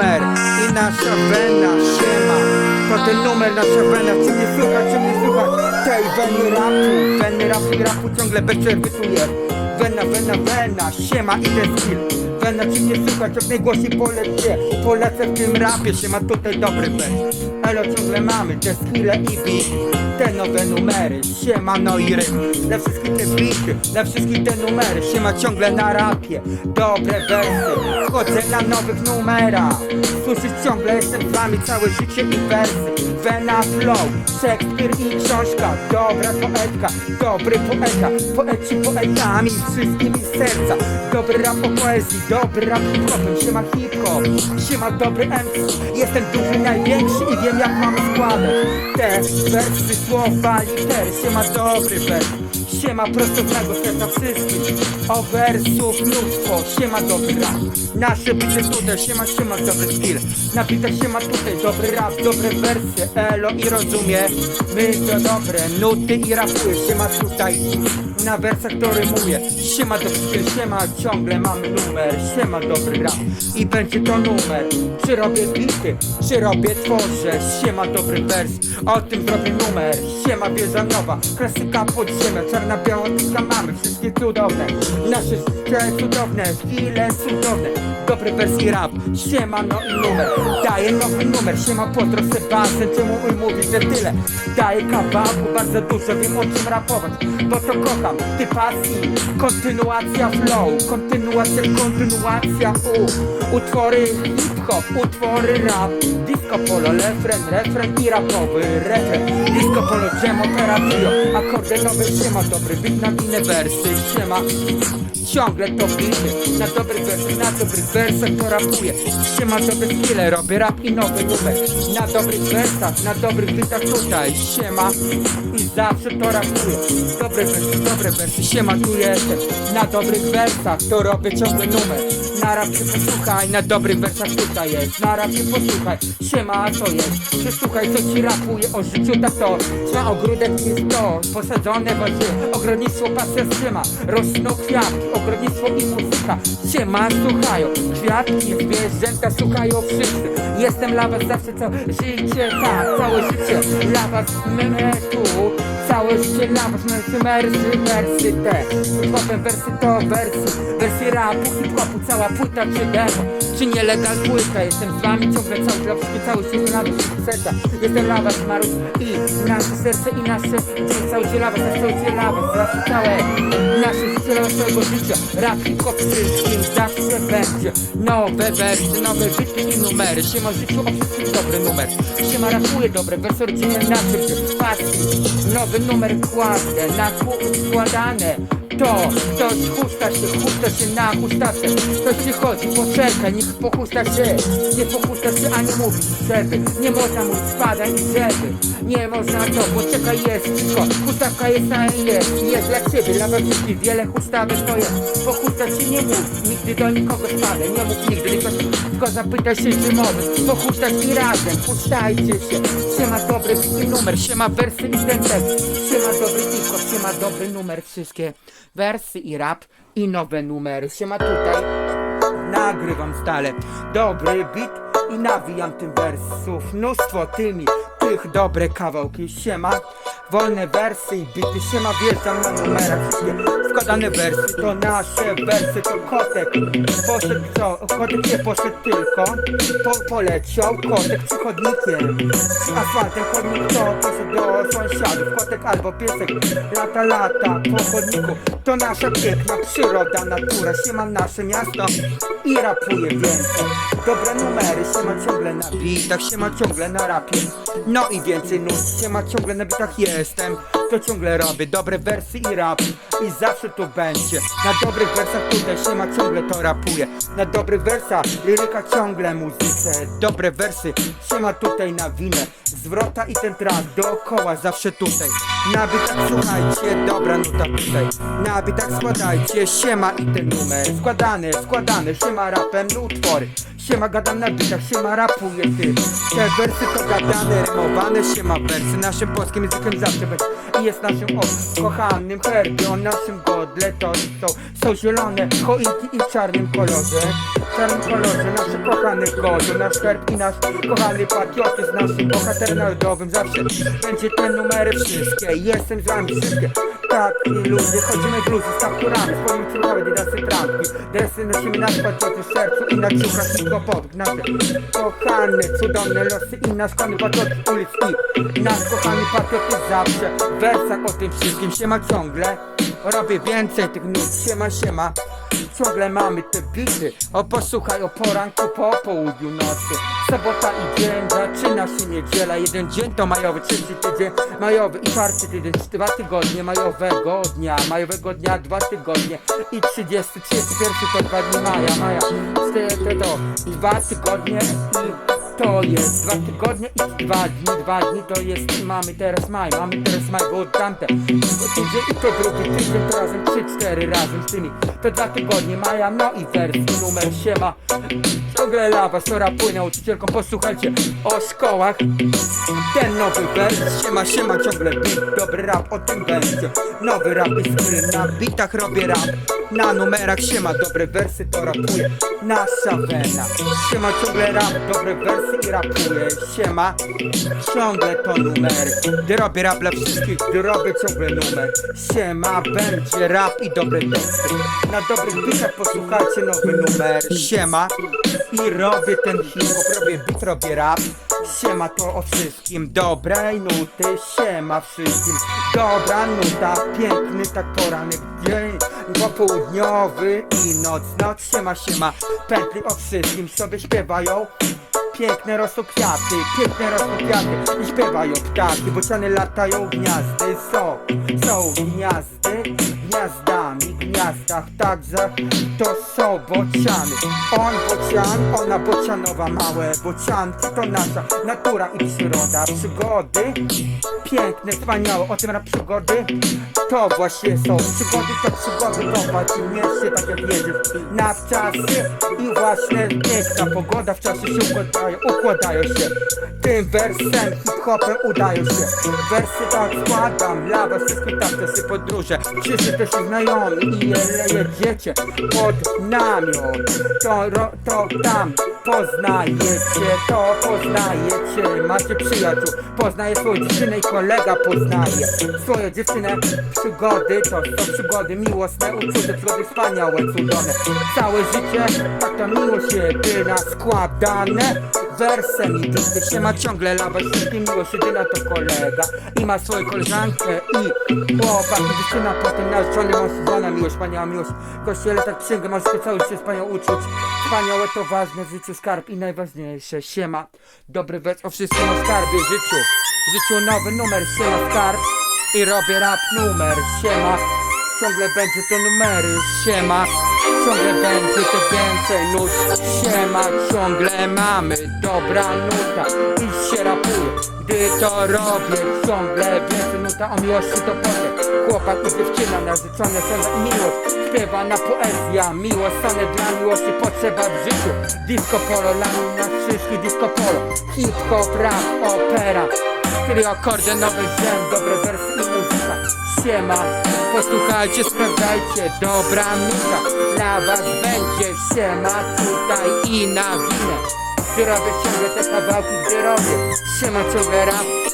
numer i nasza wena siema. To ten numer, nasza wena, czy nie słychać, czy nie słychać Tej weny rapu, weny rapu rapu ciągle bez przerwy jest. Wena, wena, wena, siema i ten skill Wena, czy nie słychać, jak najgłośniej polecę Polecę w tym rapie, siema tutaj dobry wers. Elo ciągle mamy te skille i beat Te nowe numery, siema no i rym Na wszystkie te bity, na wszystkie te numery. Siema ciągle na rapie, dobre wersy. Chodzę na nowych numerach. Słyszysz ciągle, jestem z wami całe życie i wersy. Wena flow, Szekspir i książka. Dobra poetka, dobry poeta. Poeci poetami, wszystkimi serca. Dobry rap o poezji, dobry rap hip-hopem Siema hip-hop, siema dobry MC Jestem duży, największy i wiem jak mam składać. Te wersy, słowa, litery Siema dobry wers. Siema prosto z mego serca wszystkich. O wersów mnóstwo, siema dobry rap. Nasze bity tutaj, siema, siema dobry skill. Na bitach siema tutaj, dobry rap, dobre wersy. Elo i rozumie, my to dobre Nuty i rapuję, siema tutaj na wersach to rymuje Siema dobry skill, siema ciągle mamy numer Siema dobry rap i będzie to numer. Czy robię bity, czy robię tworzę Siema dobry wers, o tym zrobię numer. Siema wieża nowa, klasyka podziemia Czarna biała mamy, wszystkie cudowne. Nasze cudowne, chwile cudowne Dobry wers rap, siema no i numer. Daję nowy numer, siema pozdro Sebastian. Czemu mój mówi, że tyle? Daję kawałku, bardzo dużo wiem o czym rapować. Bo to kocham, ty pasji. Kontynuacja flow, kontynuacja, kontynuacja u. Utwory hip-hop, utwory rap. Disco polo, refren, refren i rapowy refren. Disco polo, jam, opera, trio Akordy nowe, siema, dobry beat na inne wersy. Siema, ciągle to bity Na dobrych wersach, na dobrych wersach to rapuję. Siema, dobre skille, robię rap i nowy numer. Na dobrych wersach, na dobrych bitach tutaj Siema, i zawsze to rapuję. Dobre wersy, dobre wersy, siema, tu jestem. Na dobrych wersach to robię ciągle numer Na rapie posłuchaj, na dobrych wersach tutaj jest. Na rapie posłuchaj, siema, to jest. Przesłuchaj, co ci rapuje o życiu, tak to. Trwa ogródek jest to, posadzone warzywa Ogrodnictwo pasja trzyma, rosną kwiatki. Ogrodnictwo i muzyka, siema, słuchają. Kwiatki, zwierzęta słuchają wszyscy. Jestem dla was zawsze całe życie, tak, całe życie Dla was, my, tu Całe życie dla was, mersy, mersy, te. Hip-hopem wersy to wersy. Wersy rapu, hip-hopu, cała płyta czy demo Czy nielegal płyta, jestem z wami ciągle cały wszystkich, cały na wszystkich serca. Jestem dla was, Marus i nasze serce i nasze Dzień cały dzień dla was, cały dzień dla całe nasze was całego życia. Rap, hip-hop wszystkim zawsze będzie. Nowe wersy, nowe bity i numery. Siema życiu, o wszystkim dobry numer. Siema rapuje dobre wersy, rodzinne na czym pasji Nowy numer kładę, na kół składane to, ktoś chusta się, chusta się na chustawce Ktoś przychodzi, poczekaj, niech pochusta się. Nie pochusta się ani mówi, żeby. Nie można mówić spadaj i żeby Nie można to, poczekaj jest wszystko Chustawka jest, a jest, jest dla ciebie Dla was wszystkich wiele chustawek to jest. Pochusta się nie mów, nigdy do nikogo spadaj Nie mów nigdy, tylko, tylko zapytaj się czy mowy Pochustać i razem, puszczajcie się Siema dobry i numer, siema wersy i ten tekst Siema dobry hip-hop, siema dobry numer. Wszystkie wersy i rap i nowe numery. Siema tutaj Nagrywam stale dobry beat i nawijam tym wersów. Mnóstwo tymi, tych dobre kawałki. Siema, wolne wersy i bity. Siema, wjeżdżam na numerach wszystkie Składane wersy. To nasze wersy To kotek poszedł co? Kotek nie poszedł tylko po, Poleciał. Kotek czy chodnikiem Asfaltem chodnik to poszedł do sąsiadów. Kotek albo piesek lata lata po chodniku. To nasza piękna przyroda, natura. Siema nasze miasto i rapuje więcej. Dobre numery, siema ciągle na bitach Siema ciągle na rapie. No i więcej nut, siema ciągle na bitach jestem To ciągle robię. Dobre wersy i rap. I zawsze to będzie. Na dobrych wersach tutaj siema ciągle to rapuje Na dobrych wersach liryka ciągle muzyce. Dobre wersy, siema tutaj na winę. Zwrota i ten track dookoła zawsze tutaj. Na bitach słuchajcie, dobra nuta tutaj. Na bitach składajcie, siema i ten numer. Składany, składany, siema rapem utwory. Siema gadam na bitach, siema rapuje ty. Te wersy to gadane, rymowane Siema wersy, naszym polskim językiem zawsze będzie I jest naszym o, kochanym herbie O naszym godle to są, są zielone choinki i w czarnym kolorze szarym kolorze Nasze kochane godzo, nasz herb i nasz kochany patriotyzm Naszym bohaterem narodowym zawsze będzie te numery wszystkie. Jestem z wami wszystkie. Taki ludzie, chodzimy bluzy z kapturami Swoimi ciuchowe dydasy trampki Dresy nosimy na patrioty w sercu i na ciuchach i kłopotów Nasze kochane, cudowne losy i nasz kochany patriot ulic i Nasz kochany patriotyzm zawsze. W wersach o tym wszystkim się ma ciągle. Robię więcej tych nut, siema, siema Ciągle mamy te bity O posłuchaj o poranku, po południu, nocy. Sobota i dzień, zaczyna się niedziela. Jeden dzień to majowy, trzeci tydzień Majowy i czwarty tydzień, dwa tygodnie Majowego dnia, majowego dnia Dwa tygodnie. I 30, 31 to dwa dni maja, maja. Te, te, to dwa tygodnie i to jest dwa tygodnie i dwa dni, dwa dni to jest, mamy teraz maj, mamy teraz maj, bo tamte tydzień i to drugi tydzień, to razem trzy, cztery razem z tymi, to dwa tygodnie maja, no i wersji numer siema, ciągle lawa, sora płynie nauczycielką, posłuchajcie o szkołach, ten nowy wers, siema, siema, ciągle beat, dobry rap, o tym będzie, nowy rap skill, na bitach robię rap, na numerach siema, dobre wersy to rapuję, nasza wena, siema, ciągle rap, dobre wersy siema, ciągle to numery, gdy robię rap dla wszystkich, gdy robię ciągle numer, siema, będzie rap i dobre teksty, na dobrych bitach posłuchajcie nowy numer, siema, i robię ten hip-hop, robię beat, robię rap, Siema to o wszystkim, dobrej nuty, siema wszystkim. Dobra nuta, piękny tak poranek dzień. Popołudniowy i noc, noc, siema, siema. Pętli o wszystkim sobie śpiewają Piękne rosną kwiaty, piękne rosną kwiaty I śpiewają ptaki, bociany latają gniazdy. Są, są gniazdy, gniazdami, gniazdach Także to są bociany. On bocian, ona bocianowa Małe bocianki. To nasza natura i przyroda. Przygody, piękne, wspaniałe O tym rap przygody. To właśnie są przygody, to przygody Popatrz i mieście tak jak jedziesz. Na wczasy I właśnie piękna pogoda w czasie się układają, układają się. Tym wersem hip-hopem udają się. Wersy tak składam dla was wszystkich tak to się podróże. Wszyscy też znajomi jedziecie pod namiot To, ro, to tam. Poznajecie, to poznajecie. Macie przyjaciół, poznaje swoją dziewczynę i kolega poznaje. Swoją dziewczynę, przygody to są przygody miłosne, uczucie, przygody wspaniałe, cudowne. Całe życie, tak to miłość jedyna składane Wersem. I bity się ma ciągle lawać wszystkim miłość jedyna to kolega I ma swoją koleżankę i chłopak dziewczyna Potem narzeczony mąż żona miłość, wspaniała miłość. Kościele tak księgę masz się cały życie wspaniał uczuć Wspaniałe to ważne w życiu skarb i najważniejsze Siema, dobry wers o wszystkim o skarbie życiu. W życiu nowy numer, siema skarb. I robię rap numer, siema Ciągle będzie te numery, siema Ciągle będzie to więcej nut. Siema, ciągle mamy dobra nuta. I się rapuje, gdy to robię. Ciągle więcej nuta o miłości to potem Chłopak i dziewczyna narzeczone są miłość. Śpiewana poezja, miłość stanie dla miłości. Potrzeba w życiu Disco polo, lami na wszystkich disco polo. Hip-hop, rap, opera. Cztery akordy, nowy dżem, dobre wersy i muzyka Posłuchajcie, sprawdzajcie, dobra nuta Dla was będzie siema tutaj i na winę. Gdy robię ciągle te kawałki, gdy robię Siema ciągle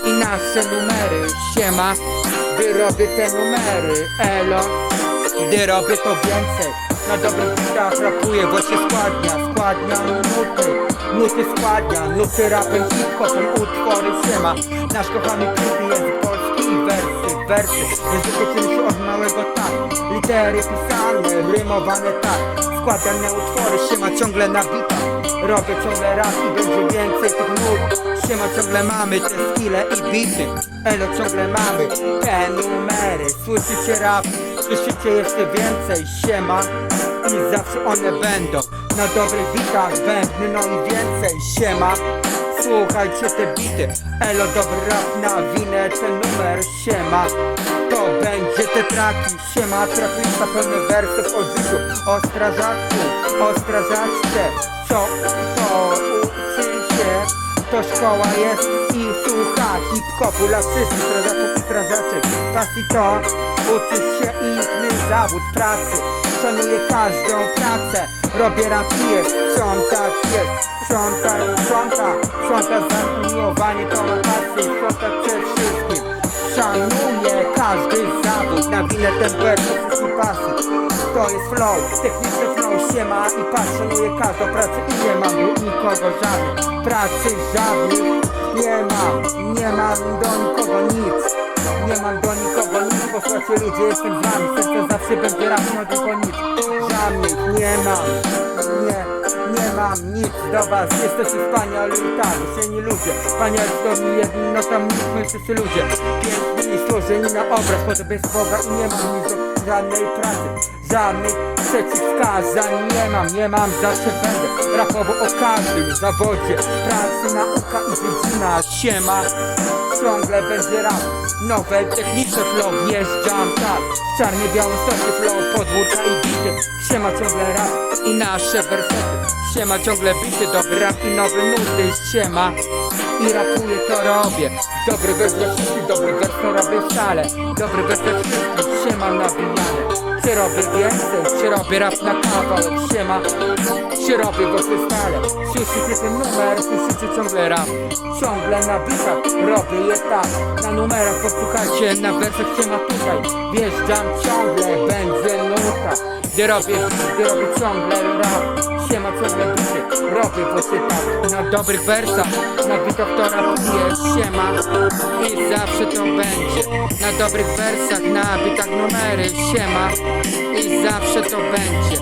i nasze numery. Siema, gdy robię te numery. Elo, gdy robię to więcej. Na dobrych bitach rapuję właśnie składnia Składnia nuty, nuty składnia Nuty rapem, hip-hopem, utwory siema. Nasz kochany polski i wersy, Język się od małego tak. Litery pisane, rymowane tak. Składane utwory, siema ciągle na bitach. Robię ciągle raz i będzie więcej tych nut. Siema ciągle mamy te skille i bity. Elo ciągle mamy te numery. Słyszycie rap, słyszycie jeszcze więcej. Siema i zawsze one będą. Na dobrych bitach bębny, no i więcej. Siema Słuchajcie te bity. Elo dobry rap na winę ten numer Siema. To będzie te traki Siema. Trafista pełne wersów o życiu O strażaku, o strażaczce Co to uczy się to szkoła jest i słucha hip-hopu. Dla wszystkich strażaków i strażaczek. Pasji to uczysz się inny zawód pracy szanuję każdą pracę. Robię rap i jest, sprzątać jest Sprząta i sprząta, sprząta za miłowanie to ma pasję Sprząta przed wszystkim. Szanuję każdy zawód. Na winę ten wers, wszystkich pasji. To jest flow, techniczny flow Siema i pas, szanuję każdą pracę I nie mam do nikogo żadnych. Pracy żadnych nie mam. Nie mam do nikogo nic. Nie mam do nikogo posłuchajcie ludzie, jestem z wami. Serce zawsze będzie raz, no tylko nic. Żadnych nie mam, nie, nie mam nic do was. Jesteście wspaniali, tak, sieni ludzie. Wspaniali jedni, no tam my wszyscy ludzie. Piękni i stworzeni na obraz, po to bez Boga I nie mam nic. Do żadnej pracy Żadnych przeciwwskazań nie mam, nie mam Zawsze będę rapował o każdym zawodzie. Pracy, nauka i dziedzina, siema ciągle będzie rap Nowe techniczne flow, wjeżdżam tak czarnie białym stosie flow, podwórka i bity Siema ciągle rap i nasze wersety. Siema ciągle bity, dobry rap i nowe nuty Siema i rapuję to robię. Dobry wers dla wszystkich, dobry wers to robię wcale. Dobry wers dla wszystkich, siema nawijane Czy robię więcej, czy robię rap na kawałek Siema, czy robię go stale. Słyszycie ten numer, słyszycie ciągle rap. Ciągle na bitach, robię je tak. Na numerach posłuchajcie, na wersach się ma tutaj. Wjeżdżam ciągle, będzie nuta. Gdy robię gdy robię ciągle rap Siema ciągle bity, robię właśnie tak Na dobrych wersach, na bitach to rapuję Siema i zawsze to będzie. Na dobrych wersach, na bitach numery Siema i zawsze to będzie.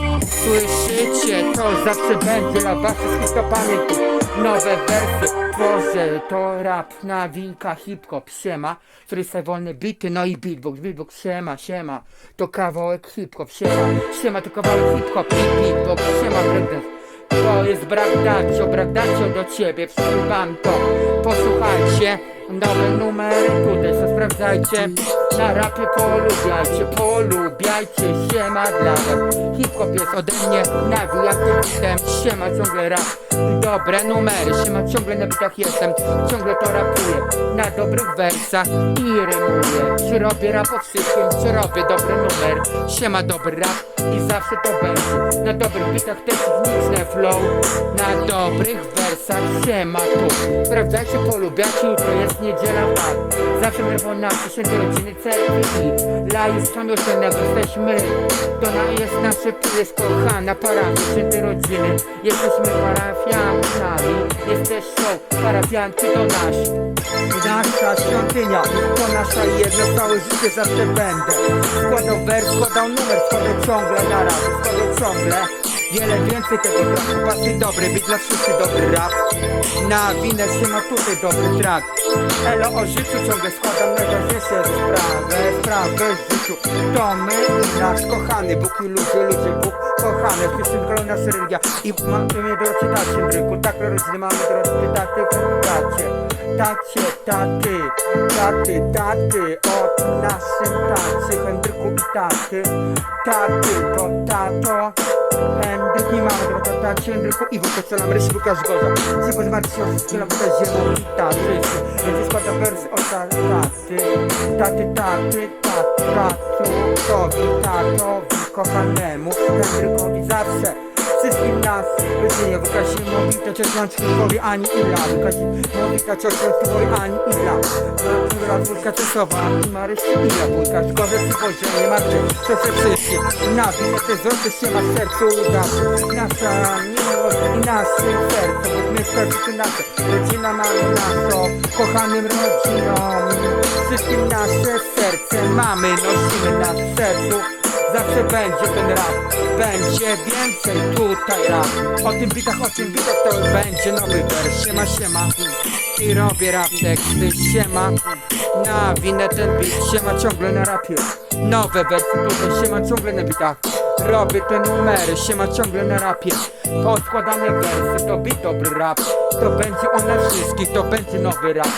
Słyszycie, to zawsze będzie Dla was wszystkich to pamiętnik Nowe wersy tworzę To rap na wilka hip-hop Siema, sobie wolne bity No i beatbox, beatbox siema, siema. To kawałek hip-hop, siema Siema to kawałek hip-hop i beatbox Siema breakdance to jest brak dacio, brak dacio do ciebie, wam to. Posłuchajcie, nowe numery tutaj, co sprawdzajcie. Na rapie polubiajcie, polubiajcie, siema dla was. Hip-hop jest ode mnie, nawijam tym siema ciągle rap Dobre numery, siema ciągle na bitach jestem, ciągle to rapuję. Na dobrych wersach i rymuję Czy robię rap o wszystkim, czy robię dobry numer? Siema dobry rap i zawsze to będzie. Na dobrych bitach techniczne flow. Na dobrych wersach siema tu. Sprawdzajcie, polubiacie, jutro jest niedziela tak. Zawsze lewo na przysięgę rodziny cerkwi i Dla już samiocennego jesteśmy. To na jest nasze jest kochana świętej rodziny. Jesteśmy parafianami Jesteś show, parafianci to nasi Nasza świątynia, to nasza jedna, całe życie zawsze będę. Składał wers, składał numer, składał ciągle na rap, składał ciągle Wiele więcej tego trapu, pasy dobry, bit dla wszystkich dobry rap. Na winę ma tutaj dobry track. Elo o życiu ciągle składam najważniejsze sprawy, sprawy w życiu. To my nasz kochany Bóg i ludzie, ludzie, Bóg. Kochany W pierwszym kole nasza religia i mamy drodzy tacie Andryku Tak rodziny mamy drodzy taty, tacie Tacie, taty, taty, taty Od naszym tacie Henryku i taty Taty, to tato Henryk i mamy droga tacie Henryku i wujka co nam rysi Łukasz Gorza Się pozmarć się o wszystkie na buta ziemą i taty Będzie składa wersy o taty Taty, taty, taty, tatu Towi, tatowi, kochanemu Henrykowi zawsze Wszystkim nas. Rodzinie Łukasimowi to Czesłańczykowi ani Ila Łukasimowi to Czesłańczykowi ani Ila Raz wujka Czesowa i Marysi Ila Wujka Szkoda ci Boże nie macie Co se wszyscy Na winę te zwroty się ma w sercu zawsze Nasza miłość i nasze serce my serce nasze. Rodzina mamy naszą Kochanym rodzinom. Wszystkim nasze serce mamy Nosimy na sercu Zawsze będzie ten rap Będzie więcej tutaj rap. O tym bitach, o tym bitach to będzie nowy wers. Siema, siema. I robię rap teksty, siema. Na winę ten bit, siema ciągle na rapie. Nowe wersy tutaj, siema ciągle na bitach. Robię te numery, siema ciągle na rapie. Podkładane wersy, to bit dobry rap. To będzie on na wszystkich, to będzie nowy rap.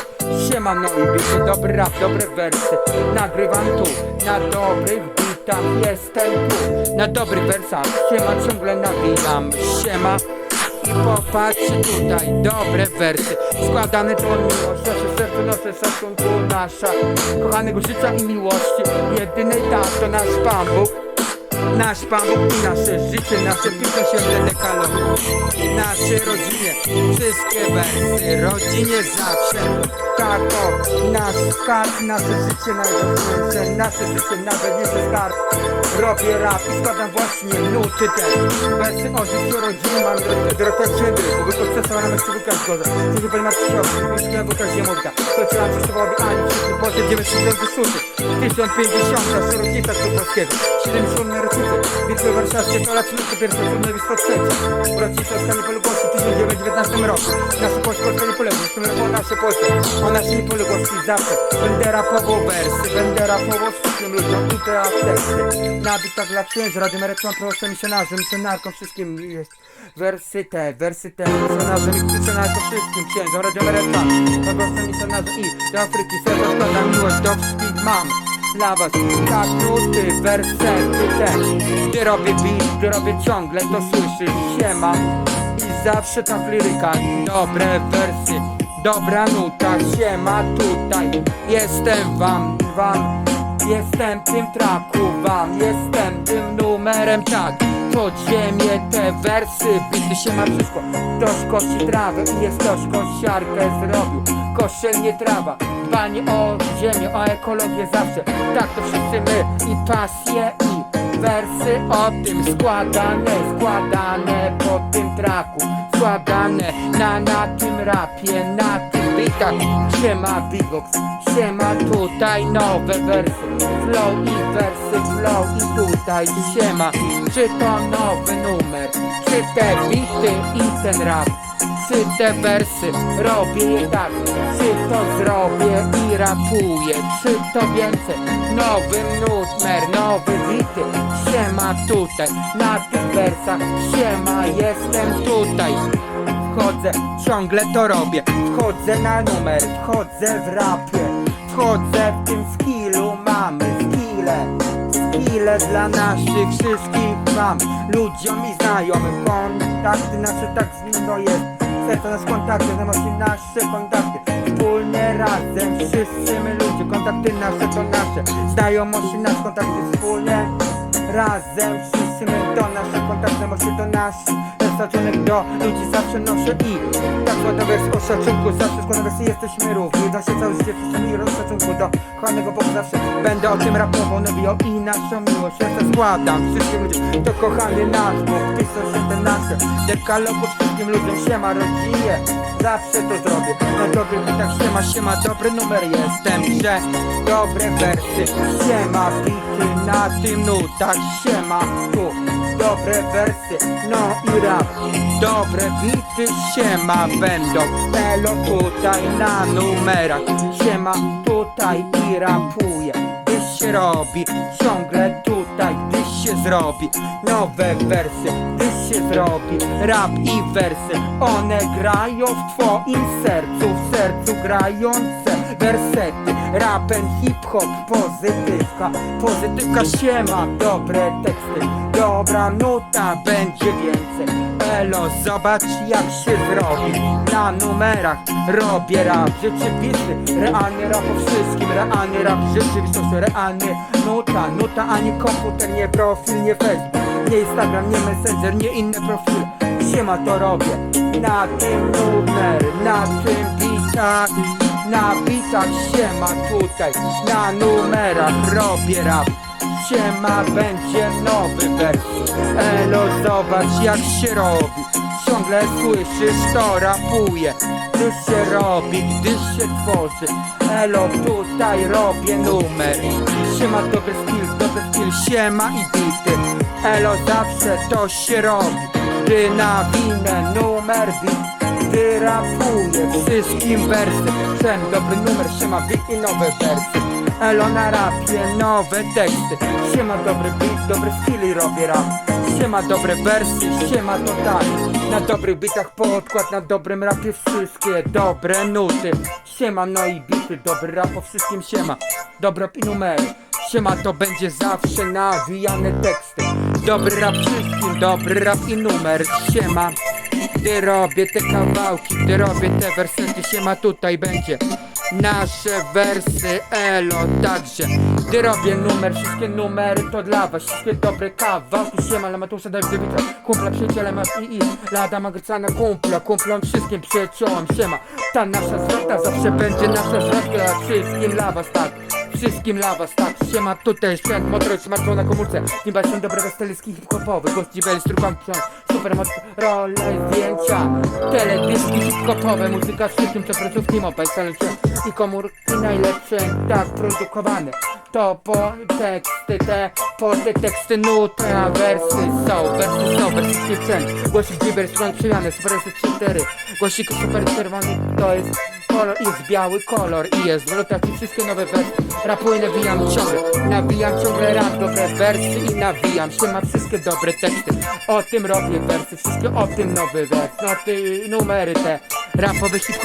Siema no i bity, dobry rap, dobre wersy. Nagrywam tu, na dobrych bitach jestem tu Na dobrych wersach, siema ciągle nawijam. Siema. I popatrzcie tutaj, dobre wersy. Składane to miłość, nasze serce, nasze szacunku Nasza kochanego życia i miłości. Jedynej tak to nasz Pan Bóg. Nasz Pan Bóg i nasze życie, nasze pisze święte dekalogi Nasze rodzinie, wszystkie wersy, rodzinie zawsze O, nasz skarb, nasze życie najważniejsze Nasze życie, najważniejszy skarb. Robię rap i składam właśnie nuty te. Wersy o życiu rodziny mam drogę przydry Bo tylko przesuwa na Meksyka zgoda Czyli pani Marcinowi, Mieszkania Buka Ziemowka To trzeba przesuwałoby ani wszyscy. Boże 996 1050 rodzica z polskiego. 77 rocznicy Bitwy warszawskie to lat smutku Pierwsze żurnalistwo trzecie Rocznica skali polubłości w 1919 roku. Nasze Polskie Polskie nie poległo W tym roku o nasze Polsce O naszej niepodległości zawsze Będę rapował wersy Będę rapował wszystkim ludziom I teraz teksty Nabitach dla księży Radio Merytron Proszę misjonarzem Misjonarką wszystkim jest. Wersy te, wersy te Misjonarzem i misjonarką wszystkim księżom Radio Merytron Proszę misjonarzem i do Afryki Serca składam miłość do wszystkich mam. Dla was Tak nuty, wersety te. Gdy robię beat, gdy robię ciągle to słyszysz Siema I zawsze ta liryka Dobre wersy Dobra nuta, siema tutaj. Jestem wam, wam. Jestem tym traku wam. Jestem tym numerem tak. Pod ziemię te wersy Bity się ma wszystko. Ktoś kosi trawę i jest ktoś kosiarkę zrobił. Koszel trawa Dbanie o ziemię, o ekologię zawsze. Tak to wszyscy my I pasje i wersy o tym składane Składane po tym traku Składane na, na tym rapie Na tym bitach Siema Bigox Siema tutaj nowe wersy Flow i wersy Flow i tutaj siema. Czy to nowy numer Czy te bity i ten rap? Czy te wersy robię je tak Czy to zrobię i rapuję? Czy to więcej? Nowy numer, Siema tutaj Na tych wersach Siema jestem tutaj. Wchodzę, ciągle to robię Wchodzę na numer, wchodzę w rapie. Wchodzę w tym skillu Mamy skille Skille dla naszych wszystkich mam. Ludziom i znajomym Kontakty nasze tak z nim to jest. Serca nasz kontakty, znajomości nasze kontakty. Wspólnie razem, wszyscy my ludzie Kontakty nasze to nasze. Znajomości nasze kontakty wspólnie Razem, wszyscy my to nasze kontakty Znajomości to nasze Szacunek do ludzi zawsze noszę i Tak składam wers o szacunku. Zawsze składam wersy, jesteśmy równi. Da się całe życie wszyscy i szacunku do kochanego Boga zawsze Będę o tym rapował, nawijał i naszą miłość Serce składam. Wszystkim ludziom To kochany nasz Bóg, pisał się te nasze Dekalogu wszystkim ludziom Siema rodzinie Zawsze to zrobię. Na dobrych bitach siema, siema Dobry numer jestem, że Dobre wersy Siema bity na tym nutach Siema tu Dobre wersy, no i rap. Dobre bity, siema będą. Elo tutaj na numerach Siema tutaj i rapuję Gdyż się robi Ciągle tutaj, gdyż się zrobi. Nowe wersy, gdyż się zrobi. Rap i wersy One grają w twoim sercu. W sercu grające wersety. Rapen, hip-hop, pozytywka. Pozytywka siema, dobre teksty. Dobra nuta, będzie więcej. Elo, zobacz jak się zrobi. Na numerach robię rap rzeczywisty. Realny rap o wszystkim. Realny rap rzeczywistości Realny nuta, nuta, a nie komputer Nie profil, nie Facebook Nie Instagram, nie Messenger, nie inne profile Siema to robię. Na tym numer, na tym bitach Na bitach siema tutaj. Na numerach robię rap. Siema będzie nowy wers. Elo zobacz jak się robi. Ciągle słyszysz to rapuje. Gdy się robi, gdy się tworzy. Elo tutaj robię numer. Siema dobry skill, dobry skill. Siema i bity. Elo zawsze to się robi Gdy nawinę numer bit Gdy rapuję wszystkim wersy. Ten dobry numer siema bit i nowe wersy. Elo na rapie, nowe teksty. Siema dobry beat, dobre skilli robię rap. Siema dobre wersy, siema to tak. Na dobrych bitach podkład, na dobrym rapie wszystkie dobre nuty. Siema no i bity, dobry rap o wszystkim siema. Dobre i numery Siema to będzie zawsze nawijane teksty Dobry rap wszystkim, dobry rap i numer Siema. Gdy robię te kawałki, gdy robię te wersety, siema tutaj będzie Nasze wersy, elo, także. Gdy robię numer, wszystkie numery to dla was Wszystkie dobre kawałki, siema Lamatusza, Dawidowicza Kumpla, przyjaciele, masz i i Lada Magrycana, kumpla, kumplom, wszystkim przyjaciołom Siema, ta nasza zwrota zawsze będzie nasza zwrotka Wszystkim dla was, tak Wszystkim dla was, tak Siema, tutaj sprzęt, motor, smartfon na komórce. Nimba się dobrego styliski hip-hopowy Gości bel, trójkąt, super moc, role, zdjęcia. Teledyski hip-hopowe, muzyka wszystkim, co placówki, mobile, talencie I komórki najlepsze, tak produkowane. To po teksty te, po te teksty nuty, a wersy są Wersy są, wersy sprzęt Głosik Giber, stron przemiany, super jest 3-4 Głosik super czerwony, to jest kolor, jest biały kolor I jest w lutach i wszystkie nowe wersy Rapuję, nawijam ciągle, nawijam ciągle rap Dobre wersy i nawijam. Się ma wszystkie dobre teksty. O tym robię wersy, wszystkie o tym nowy wers. No ty numery te, rapowe, hip